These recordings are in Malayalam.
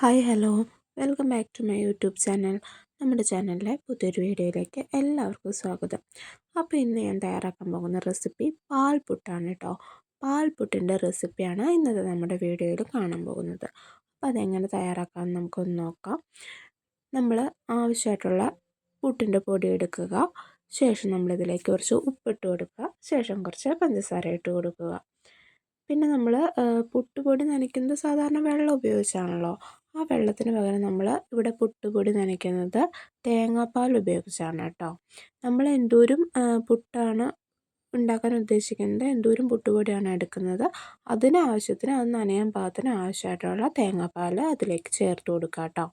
Hi hello welcome back to my YouTube channel. നമ്മുടെ ചാനലിലെ പുതിയൊരു വീഡിയോയിലേക്ക് എല്ലാവർക്കും സ്വാഗതം. അപ്പോൾ ഇന്ന് ഞാൻ തയ്യാറാക്കാൻ പോകുന്ന റെസിപ്പി പാൽപുട്ടാണ് കേട്ടോ പാൽപുട്ടിന്റെ റെസിപ്പിയാണ് ഇന്നത്തെ നമ്മുടെ വീഡിയോയിൽ കാണാൻ പോകുന്നത്. അപ്പോൾ അതെങ്ങനെ തയ്യാറാക്കാമെന്ന് നമുക്കൊന്ന് നോക്കാം. നമ്മൾ ആവശ്യമായിട്ടുള്ള പുട്ടിന്റെ പൊടി എടുക്കുക. ശേഷം നമ്മളിതിലേക്ക് കുറച്ച് ഉപ്പിട്ട് കൊടുക്കുക. ശേഷം കുറച്ച് പഞ്ചസാര ഇട്ട് കൊടുക്കുക. പിന്നെ നമ്മൾ പുട്ടുപൊടി നനയ്ക്കുന്നത് സാധാരണ വെള്ളം ഉപയോഗിച്ചാണല്ലോ. ആ വെള്ളത്തിന് പകരം നമ്മൾ ഇവിടെ പുട്ടുപൊടി നനയ്ക്കുന്നത് തേങ്ങാപ്പാൽ ഉപയോഗിച്ചാണ് കേട്ടോ. നമ്മൾ എന്തോരം പുട്ടാണ് ഉണ്ടാക്കാൻ ഉദ്ദേശിക്കുന്നത് എന്തോരം പുട്ടുപൊടിയാണ് എടുക്കുന്നത് അതിന് ആവശ്യത്തിന് അത് നനയാൻ പാകത്തിന് ആവശ്യമായിട്ടുള്ള തേങ്ങാപ്പാൽ അതിലേക്ക് ചേർത്ത് കൊടുക്കുക കേട്ടോ.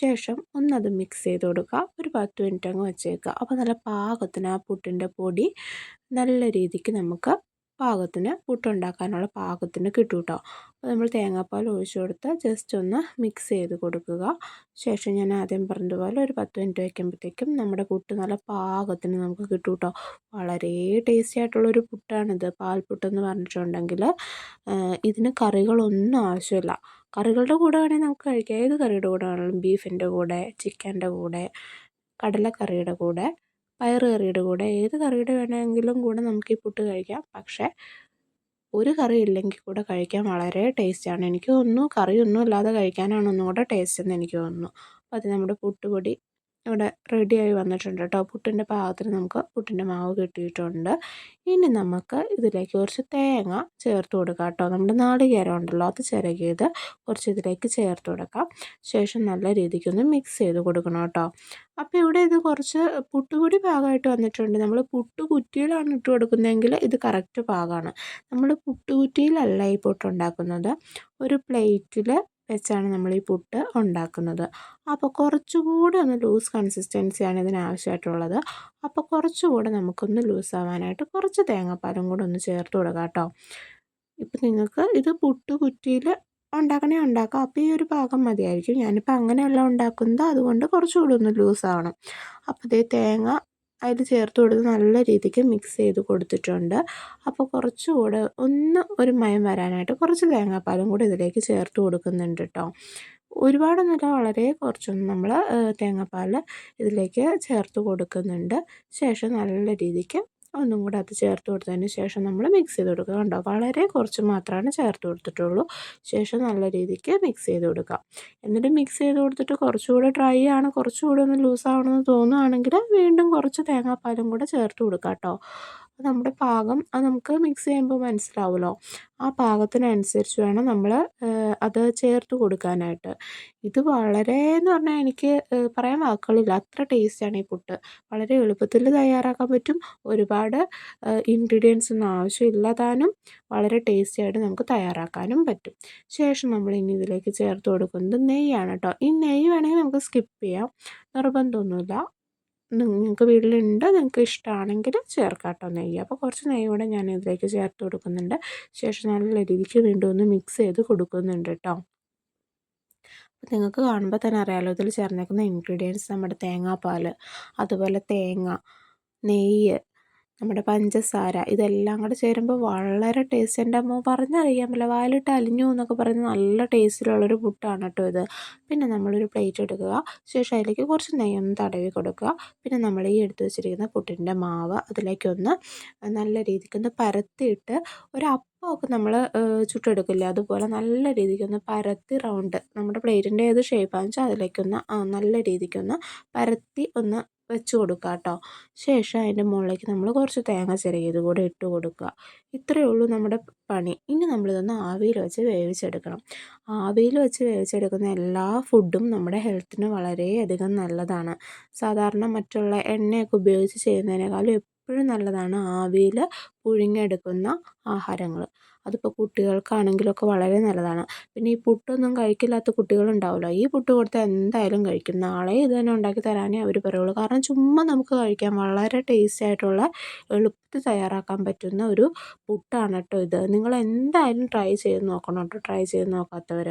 ശേഷം ഒന്നത് മിക്സ് ചെയ്ത് കൊടുക്കുക. ഒരു പത്ത് മിനിറ്റ് അങ്ങ് വെച്ചേക്കുക. അപ്പോൾ നല്ല പാകത്തിന് ആ പുട്ടിന്റെ പൊടി നല്ല രീതിക്ക് നമുക്ക് പാകത്തിന് പുട്ടുണ്ടാക്കാനുള്ള പാകത്തിന് കിട്ടും കേട്ടോ അപ്പോൾ നമ്മൾ തേങ്ങാപ്പാൽ ഒഴിച്ചു കൊടുത്ത് ജസ്റ്റ് ഒന്ന് മിക്സ് ചെയ്ത് കൊടുക്കുക. ശേഷം ഞാൻ ആദ്യം പറഞ്ഞതുപോലെ ഒരു പത്ത് മിനിറ്റ് വയ്ക്കുമ്പോഴത്തേക്കും നമ്മുടെ പുട്ട് നല്ല പാകത്തിന് നമുക്ക് കിട്ടും കേട്ടോ വളരെ ടേസ്റ്റി ആയിട്ടുള്ളൊരു പുട്ടാണിത്. പാൽപുട്ടെന്ന് പറഞ്ഞിട്ടുണ്ടെങ്കിൽ ഇതിന് കറികളൊന്നും ആവശ്യമില്ല. കറികളുടെ കൂടെ വേണമെങ്കിൽ നമുക്ക് കഴിക്കാം. ഏത് കറിയുടെ കൂടെ വേണമെങ്കിലും ബീഫിന്റെ കൂടെ ചിക്കന്റെ കൂടെ കടലക്കറിയുടെ കൂടെ. പയറ് കറിയുടെ കൂടെ ഏത് കറിയുടെ വേണമെങ്കിലും കൂടെ നമുക്ക് ഈ പുട്ട് കഴിക്കാം. പക്ഷേ ഒരു കറി ഇല്ലെങ്കിൽ കൂടെ കഴിക്കാൻ വളരെ ടേസ്റ്റാണ്. എനിക്ക് തോന്നുന്നു കറിയൊന്നും ഇല്ലാതെ കഴിക്കാനാണ് ഒന്നുകൂടെ ടേസ്റ്റ് എന്ന് എനിക്ക് തോന്നുന്നു. അത് നമ്മുടെ പുട്ടുപൊടി ഇവിടെ റെഡിയായി വന്നിട്ടുണ്ട് കേട്ടോ പുട്ടിന്റെ പാകത്തിന് നമുക്ക് പുട്ടിന്റെ മാവ് കിട്ടിയിട്ടുണ്ട്. ഇനി നമുക്ക് ഇതിലേക്ക് കുറച്ച് തേങ്ങ ചേർത്ത് കൊടുക്കാം കേട്ടോ നമ്മുടെ നാളികേരം ഉണ്ടല്ലോ അത് ചിരകിയത് കുറച്ച് ഇതിലേക്ക് ചേർത്ത് കൊടുക്കാം. ശേഷം നല്ല രീതിക്കൊന്ന് മിക്സ് ചെയ്ത് കൊടുക്കണം കേട്ടോ അപ്പോൾ ഇവിടെ ഇത് കുറച്ച് പുട്ടുകൂടി പാകമായിട്ട് വന്നിട്ടുണ്ട്. നമ്മൾ പുട്ട് കുറ്റിയിലാണ് ഇട്ട് കൊടുക്കുന്നതെങ്കിൽ ഇത് കറക്റ്റ് പാകമാണ് നമ്മൾ പുട്ടുകുറ്റിയിലല്ല ഈ പുട്ടുണ്ടാക്കുന്നത്. ഒരു പ്ലേറ്റിൽ വെച്ചാണ് നമ്മൾ ഈ പുട്ട് ഉണ്ടാക്കുന്നത്. അപ്പോൾ കുറച്ചുകൂടി ഒന്ന് ലൂസ് കൺസിസ്റ്റൻസിയാണ് ഇതിന് ആവശ്യമായിട്ടുള്ളത് അപ്പോൾ കുറച്ചുകൂടെ നമുക്കൊന്ന് ലൂസ് ആവാനായിട്ട് കുറച്ച് തേങ്ങാപ്പാലും കൂടെ ഒന്ന് ചേർത്ത് കൊടുക്കാം കേട്ടോ. ഇപ്പം നിങ്ങൾക്ക് ഇത് പുട്ട് കുറ്റിയിൽ ഉണ്ടാക്കണേ ഉണ്ടാക്കാം. അപ്പോൾ ഈ ഒരു ഭാഗം മതിയായിരിക്കും. ഞാനിപ്പോൾ അങ്ങനെയല്ല ഉണ്ടാക്കുന്നത്. അതുകൊണ്ട് കുറച്ചുകൂടി ഒന്ന് ലൂസ് ആവണം അപ്പോൾ ഇതേ തേങ്ങ അതിൽ ചേർത്ത് കൊടുത്ത് നല്ല രീതിക്ക് മിക്സ് ചെയ്ത് കൊടുത്തിട്ടുണ്ട്. അപ്പോൾ കുറച്ചുകൂടെ ഒന്ന് ഒരു മയം വരാനായിട്ട് കുറച്ച് തേങ്ങാപ്പാലും കൂടി ഇതിലേക്ക് ചേർത്ത് കൊടുക്കുന്നുണ്ട് കേട്ടോ ഒരുപാടൊന്നുമില്ല വളരെ കുറച്ചൊന്നും നമ്മൾ തേങ്ങാപ്പാൽ ഇതിലേക്ക് ചേർത്ത് കൊടുക്കുന്നുണ്ട്. ശേഷം നല്ല രീതിക്ക് ഒന്നും കൂടെ അത് ചേർത്ത് കൊടുത്തതിന് ശേഷം നമ്മൾ മിക്സ് ചെയ്ത് കൊടുക്കുക. കണ്ടോ? വളരെ കുറച്ച് മാത്രമാണ് ചേർത്ത് കൊടുത്തിട്ടുള്ളൂ. ശേഷം നല്ല രീതിക്ക് മിക്സ് ചെയ്ത് കൊടുക്കുക. എന്നിട്ട് മിക്സ് ചെയ്ത് കൊടുത്തിട്ട് കുറച്ചുകൂടെ ഡ്രൈ ആണ് കുറച്ചുകൂടെ ഒന്ന് ലൂസ് ആവണമെന്ന് തോന്നുകയാണെങ്കിൽ വീണ്ടും കുറച്ച് തേങ്ങാപ്പാലും കൂടെ ചേർത്ത് കൊടുക്കുക കേട്ടോ. നമ്മുടെ പാകം അത് നമുക്ക് മിക്സ് ചെയ്യുമ്പോൾ മനസ്സിലാവുമല്ലോ ആ പാകത്തിനനുസരിച്ച് വേണം നമ്മൾ അത് ചേർത്ത് കൊടുക്കാനായിട്ട്. ഇത് വളരെ എന്ന് പറഞ്ഞാൽ എനിക്ക് പറയാൻ വാക്കുകളില്ല. അത്ര ടേസ്റ്റാണ് ഈ പുട്ട്. വളരെ എളുപ്പത്തിൽ തയ്യാറാക്കാൻ പറ്റും. ഒരുപാട് ഇൻഗ്രീഡിയൻസ് ഒന്നും ആവശ്യമില്ലാതാനും വളരെ ടേസ്റ്റി ആയിട്ട് നമുക്ക് തയ്യാറാക്കാനും പറ്റും. ശേഷം നമ്മൾ ഇനി ഇതിലേക്ക് ചേർത്ത് കൊടുക്കുന്നത് നെയ്യാണ് കേട്ടോ ഈ നെയ്യ് വേണമെങ്കിൽ നമുക്ക് സ്കിപ്പ് ചെയ്യാം. നിർബന്ധമൊന്നുമില്ല. നിങ്ങൾക്ക് വീട്ടിലുണ്ട് നിങ്ങൾക്ക് ഇഷ്ടമാണെങ്കിൽ ചേർക്കാം കേട്ടോ നെയ്യ്. അപ്പോൾ കുറച്ച് നെയ്യ് കൂടെ ഞാൻ ഇതിലേക്ക് ചേർത്ത് കൊടുക്കുന്നുണ്ട്. ശേഷം നല്ല രീതിക്ക് വീണ്ടും ഒന്ന് മിക്സ് ചെയ്ത് കൊടുക്കുന്നുണ്ട് കേട്ടോ. അപ്പോൾ നിങ്ങൾക്ക് കാണുമ്പോൾ തന്നെ അറിയാമല്ലോ ഇതിൽ ചേർന്നേക്കുന്ന ഇൻഗ്രീഡിയൻസ് നമ്മുടെ തേങ്ങാപ്പാൽ അതുപോലെ തേങ്ങ നെയ്യ് നമ്മുടെ പഞ്ചസാര ഇതെല്ലാം കൂടെ ചേരുമ്പോൾ വളരെ ടേസ്റ്റ് എന്റെ അമ്മ പറഞ്ഞറിയാൻ പറ്റില്ല. വായിലിട്ട് അലിഞ്ഞു എന്നൊക്കെ പറയുന്നത് നല്ല ടേസ്റ്റിലുള്ളൊരു പുട്ടാണ് കേട്ടോ ഇത്. പിന്നെ നമ്മളൊരു പ്ലേറ്റ് എടുക്കുക. ശേഷം അതിലേക്ക് കുറച്ച് നെയ്യൊന്ന് തടവി കൊടുക്കുക. പിന്നെ നമ്മൾ ഈ എടുത്തു വെച്ചിരിക്കുന്ന പുട്ടിന്റെ മാവ് അതിലേക്കൊന്ന് നല്ല രീതിക്കൊന്ന് പരത്തിയിട്ട് ഒരു അപ്പമൊക്കെ നമ്മൾ ചുട്ടെടുക്കില്ല? അതുപോലെ നല്ല രീതിക്കൊന്ന് പരത്തി റൗണ്ട് നമ്മുടെ പ്ലേറ്റിന്റെ ഏത് ഷേപ്പാണെന്ന് വെച്ചാൽ അതിലേക്കൊന്ന് നല്ല രീതിക്കൊന്ന് പരത്തി ഒന്ന് വെച്ച് കൊടുക്കുക കേട്ടോ ശേഷം അതിന്റെ മുകളിലേക്ക് നമ്മൾ കുറച്ച് തേങ്ങ ചിരകിയത് കൂടെ ഇട്ട് കൊടുക്കുക ഇത്രയേ ഉള്ളൂ നമ്മുടെ പണി. ഇനി നമ്മളിതൊന്ന് ആവിയിൽ വെച്ച് വേവിച്ചെടുക്കണം. ആവിയിൽ വെച്ച് വേവിച്ചെടുക്കുന്ന എല്ലാ ഫുഡും നമ്മുടെ ഹെൽത്തിന് വളരെയധികം നല്ലതാണ്. സാധാരണ മറ്റുള്ള എണ്ണയൊക്കെ ഉപയോഗിച്ച് ചെയ്യുന്നതിനേക്കാളും എപ്പോഴും നല്ലതാണ് ആവിയിൽ പുഴുങ്ങിയെടുക്കുന്ന ആഹാരങ്ങൾ. അതിപ്പോൾ കുട്ടികൾക്കാണെങ്കിലൊക്കെ വളരെ നല്ലതാണ്. പിന്നെ ഈ പുട്ടൊന്നും കഴിക്കില്ലാത്ത കുട്ടികളുണ്ടാവുമല്ലോ? ഈ പുട്ട് കൊടുത്താൽ എന്തായാലും കഴിക്കും. നാളെ ഇത് തന്നെ ഉണ്ടാക്കി തരാനേ അവർ പറയുള്ളൂ. കാരണം ചുമ്മാ നമുക്ക് കഴിക്കാം വളരെ ടേസ്റ്റി ആയിട്ടുള്ള എളുപ്പത്തിൽ തയ്യാറാക്കാൻ പറ്റുന്ന ഒരു പുട്ടാണ് കേട്ടോ ഇത്. നിങ്ങൾ എന്തായാലും ട്രൈ ചെയ്ത് നോക്കണം കേട്ടോ ട്രൈ ചെയ്ത് നോക്കാത്തവർ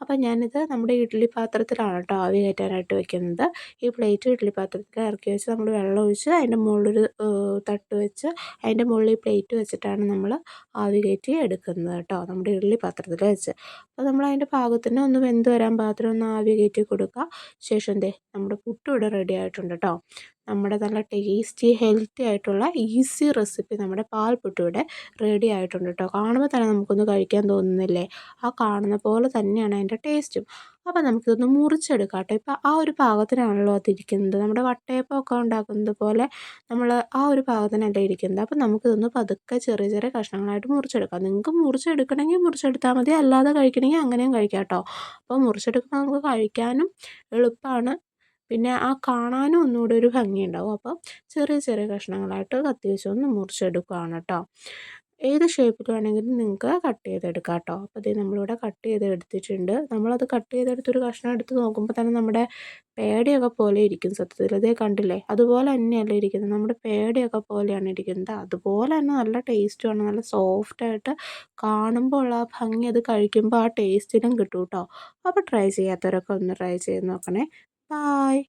അപ്പോൾ ഞാനിത് നമ്മുടെ ഇഡ്ഡലി പാത്രത്തിലാണ് കേട്ടോ ആവി കയറ്റാനായിട്ട് വെക്കുന്നത്. ഈ പ്ലേറ്റ് ഇഡ്ഡലി പാത്രത്തിൽ ഇറക്കി വെച്ച് നമ്മൾ വെള്ളം ഒഴിച്ച് അതിന്റെ മുകളിലൊരു തട്ട് വെച്ച് അതിന്റെ മുകളിൽ പ്ലേറ്റ് വെച്ചിട്ടാണ് നമ്മൾ ആവി കയറ്റി എടുക്കുന്നത് കേട്ടോ നമ്മുടെ ഇഡ്ഡലി പാത്രത്തിൽ വെച്ച്. അപ്പോൾ നമ്മൾ അതിന്റെ പാകത്തിന് ഒന്ന് വെന്ത് വരാൻ പാത്രം ഒന്ന് ആവി കയറ്റി കൊടുക്കുക ശേഷം ദേ നമ്മുടെ പുട്ടും ഇവിടെ റെഡി ആയിട്ടുണ്ട് കേട്ടോ. നമ്മുടെ നല്ല ടേസ്റ്റി ഹെൽത്തി ആയിട്ടുള്ള ഈസി റെസിപ്പി നമ്മുടെ പാൽപ്പുട്ട് ഇവിടെ റെഡി ആയിട്ടുണ്ട് കേട്ടോ കാണുമ്പോൾ തന്നെ നമുക്കൊന്ന് കഴിക്കാൻ തോന്നുന്നില്ലേ? ആ കാണുന്ന പോലെ തന്നെയാണ് അതിന്റെ ടേസ്റ്റും അപ്പോൾ നമുക്കിതൊന്ന് മുറിച്ചെടുക്കാം കേട്ടോ ഇപ്പോൾ ആ ഒരു പാകത്തിനാണല്ലോ അതിരിക്കുന്നത്. നമ്മുടെ വട്ടയപ്പമൊക്കെ ഉണ്ടാക്കുന്നത് പോലെ നമ്മൾ ആ ഒരു പാകത്തിനല്ല ഇരിക്കുന്നത്. അപ്പോൾ നമുക്കിതൊന്ന് പതുക്കെ ചെറിയ ചെറിയ കഷ്ണങ്ങളായിട്ട് മുറിച്ചെടുക്കാം. നിങ്ങൾക്ക് മുറിച്ചെടുക്കണമെങ്കിൽ മുറിച്ചെടുത്താൽ മതി. അല്ലാതെ കഴിക്കണമെങ്കിൽ അങ്ങനെയും കഴിക്കാം കേട്ടോ അപ്പോൾ മുറിച്ചെടുക്കുമ്പോൾ നമുക്ക് കഴിക്കാനും എളുപ്പമാണ്. പിന്നെ ആ കാണാനും ഒന്നുകൂടെ ഒരു ഭംഗിയുണ്ടാവും. അപ്പോൾ ചെറിയ ചെറിയ കഷ്ണങ്ങളായിട്ട് കത്തി വെച്ച് ഒന്ന് മുറിച്ചെടുക്കുകയാണ് കേട്ടോ ഏത് ഷേപ്പിൽ വേണമെങ്കിലും നിങ്ങൾക്ക് കട്ട് ചെയ്തെടുക്കാം കേട്ടോ അപ്പോൾ ഇത് നമ്മളിവിടെ കട്ട് ചെയ്ത് എടുത്തിട്ടുണ്ട്. നമ്മളത് കട്ട് ചെയ്തെടുത്തൊരു കഷ്ണം എടുത്ത് നോക്കുമ്പോൾ തന്നെ നമ്മുടെ പേടിയൊക്കെ പോലെ ഇരിക്കും സത്യത്തിൽ. അതേ കണ്ടില്ലേ? അതുപോലെ തന്നെയല്ല ഇരിക്കുന്നത്. നമ്മുടെ പേടിയൊക്കെ പോലെയാണ് ഇരിക്കുന്നത്. അതുപോലെ തന്നെ നല്ല ടേസ്റ്റുമാണ് നല്ല സോഫ്റ്റായിട്ട് കാണുമ്പോൾ ഉള്ള ആ ഭംഗി അത് കഴിക്കുമ്പോൾ ആ ടേസ്റ്റിനും കിട്ടും കേട്ടോ അപ്പോൾ ട്രൈ ചെയ്യാത്തവരൊക്കെ ഒന്ന് ട്രൈ ചെയ്ത് നോക്കണേ. Bye.